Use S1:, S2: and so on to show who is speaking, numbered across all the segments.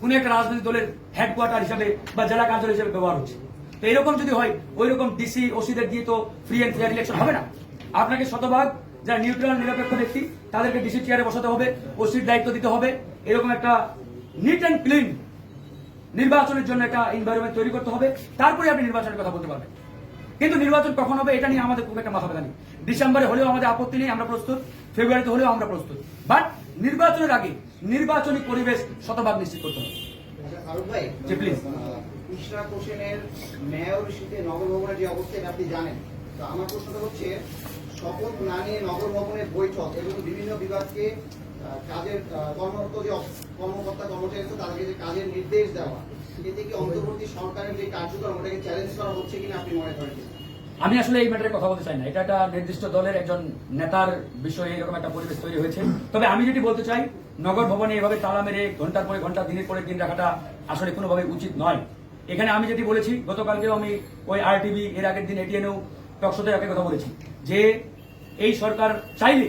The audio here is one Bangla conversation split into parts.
S1: কোন একটা রাজনৈতিক দলের হেডকোয়ার্টার হিসাবে বা জেলা কার্যালয় হিসাবে ব্যবহার হচ্ছে। তো এরকম যদি হয় ওই রকম ডিসি ওসিদের দিয়ে তো ফ্রি অ্যান্ড ফেয়ার ইলেকশন হবে না। আপনাকে শতভাগ যারা নিউট্রাল নিরপেক্ষ ব্যক্তি, তাদেরকে ডিসি চেয়ারে বসাতে হবে ওসির দায়িত্ব দিতে হবে। এরকম একটা নিট অ্যান্ড ক্লিন নির্বাচনের জন্য একটা এনভায়রনমেন্ট তৈরি করতে হবে। তারপরে আপনি নির্বাচনের কথা বলতে পারবেন। কিন্তু নির্বাচন কখন হবে, এটা নিয়ে আমাদের খুব একটা মাথা ব্যথা নেই। ডিসেম্বরে হলেও আমাদের আপত্তি নেই, আমরা প্রস্তুত। ফেব্রুয়ারিতে হলেও আমরা প্রস্তুত। বাট নির্বাচনের আগে নির্বাচনী পরিবেশ শতভাগ নিশ্চিত করতে হবে
S2: ফারুক ভাই
S1: জি, please.
S2: আহ, ইশরাক মেয়র শীতে নগর ভবনের যে অবস্থা আপনি জানেন তো আমার প্রশ্নটা হচ্ছে শপথ না নিয়ে নগর ভবনের বৈঠক এবং বিভিন্ন বিভাগকে কাজের কর্মরত যে কর্মকর্তা কর্মচারী তাদেরকে যে কাজের নির্দেশ দেওয়া এতে কি অন্তর্বর্তী সরকারের যে কার্যক্রম ওটাকে চ্যালেঞ্জ করা হচ্ছে কিনা আপনি মনে করেন?
S1: আমি আসলে এই ম্যাটারে কথা বলতে চাই না। এটা একটা নির্দিষ্ট দলের একজন নেতার বিষয়ে এরকম একটা পরিবেশ তৈরি হয়েছে। তবে আমি যেটি বলতে চাই, নগর ভবনে এভাবে তালা মেরে ঘণ্টার পরে ঘণ্টা, দিনের পরে দিন রাখাটা আসলে কোনোভাবে উচিত নয়। এখানে আমি যেটি বলেছি, গতকালকেও আমি ওই আর টিভি এর আগের দিন এটিএনও টকশোতে একই কথা বলেছি যে, এই সরকার চাইলে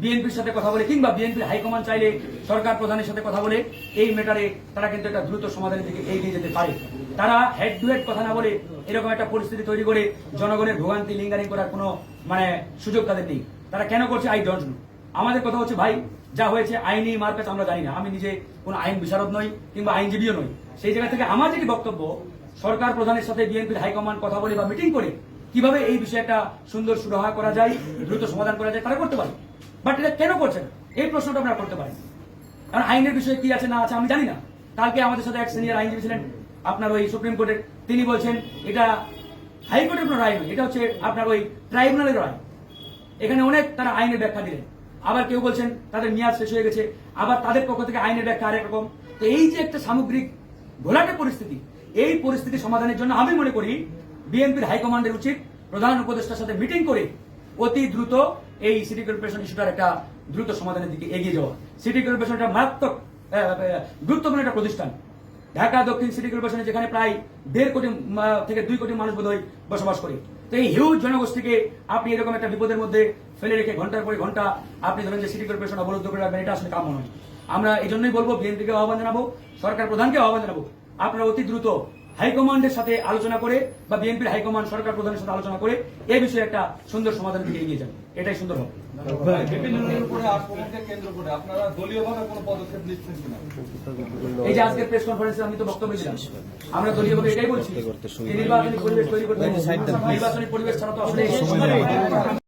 S1: বিএনপির সাথে কথা বলে কিংবা বিএনপির হাইকমান্ড চাইলে সরকার প্রধানের সাথে কথা বলে, এই ম্যাটারে তারা কিন্তু একটা দ্রুত সমাধানের দিকে এগিয়ে যেতে পারে। তারা হেড টু হেড কথা না বলে এরকম একটা পরিস্থিতি তৈরি করে জনগণের ভোগান্তি লিঙ্গারিং করার কোনো মানে সুযোগ তাদের নেই। তারা কেন করছে? আই ডোন্ট নো আমাদের কথা হচ্ছে, ভাই, যা হয়েছে, আইনি মারপ্যাচ আমরা জানি না। আমি নিজে কোনো আইন বিশারদ নই কিংবা আইনজীবীও নই। সেই জায়গা থেকে আমার যেটি বক্তব্য, সরকার প্রধানের সাথে বিএনপির হাইকমান্ড কথা বলে বা মিটিং করে কীভাবে এই বিষয়ে একটা সুন্দর সুরাহা করা যায়, দ্রুত সমাধান করা যায়, তারা করতে পারে। বাট এটা কেন করছেন? এই প্রশ্নটা আপনারা করতে পারেন। কারণ আইনের বিষয়ে কি আছে না আছে আমি জানি না। কালকে আমাদের সাথে এক সিনিয়র আইনজীবী ছিলেন। আপনার ওই সুপ্রিম কোর্টের তিনি বলছেন, এটা হাইকোর্টের কোনো রায় নয়, এটা হচ্ছে আপনার ওই ট্রাইব্যুনালের রায়। এখানে অনেক তারা আইনের ব্যাখ্যা দিলেন। আবার কেউ বলছেন, তাদের মেয়াদ শেষ হয়ে গেছে, আবার তাদের পক্ষ থেকে আইনের ব্যাখ্যা আরেক রকম। তো এই যে একটা সামগ্রিক ঘোলাটে পরিস্থিতি, এই পরিস্থিতি সমাধানের জন্য আমি মনে করি, বিএনপির হাইকমান্ডের উচিত প্রধান উপদেষ্টার সাথে মিটিং করে অতি দ্রুত এই সিটি কর্পোরেশন ইস্যুটার একটা দ্রুত সমাধানের দিকে এগিয়ে যাওয়া। সিটি কর্পোরেশন একটা মারাত্মক গুরুত্বপূর্ণ একটা প্রতিষ্ঠান। ঢাকা, দক্ষিণ সিটি কর্পোরেশনে যেখানে প্রায় দেড় কোটি থেকে দুই কোটি মানুষ বোধহয় বসবাস করে। তো এই হিউজ জনগোষ্ঠীকে আপনি এরকম একটা বিপদের মধ্যে ফেলে রেখে ঘণ্টার পর ঘণ্টা আপনি ধরেন যে সিটি কর্পোরেশন অবরুদ্ধ করে রাখবেন, এটা আসলে কাম্য নয়। আমরা এই জন্যই বলব বিএনপিকে আহ্বান জানাব, সরকার প্রধানকে আহ্বান জানাব, আপনারা অতি দ্রুত হাইকমান্ডের সাথে আলোচনা করে বা বিএনপির হাইকমান্ড সরকার প্রধানের সাথে আলোচনা করে এই বিষয়ে একটা সুন্দর সমাধানের দিকে এগিয়ে যান এটাই সুন্দর হবে।
S3: বিভিন্ন নিয়মের উপরে আক্রমণকে কেন্দ্র করে আপনারা দলীয়ভাবে কোনো পদক্ষেপ নিচ্ছেন কিনা?
S1: এই যে আজকের প্রেস কনফারেন্সে আমি তো বক্তব্য দিলাম। আমরা দলীয়ভাবে এটাই বলছি নির্বাচনী পরিবেশ তৈরি করতে হবে। নির্বাচনী পরিবেশ ছাড়া তো আসলে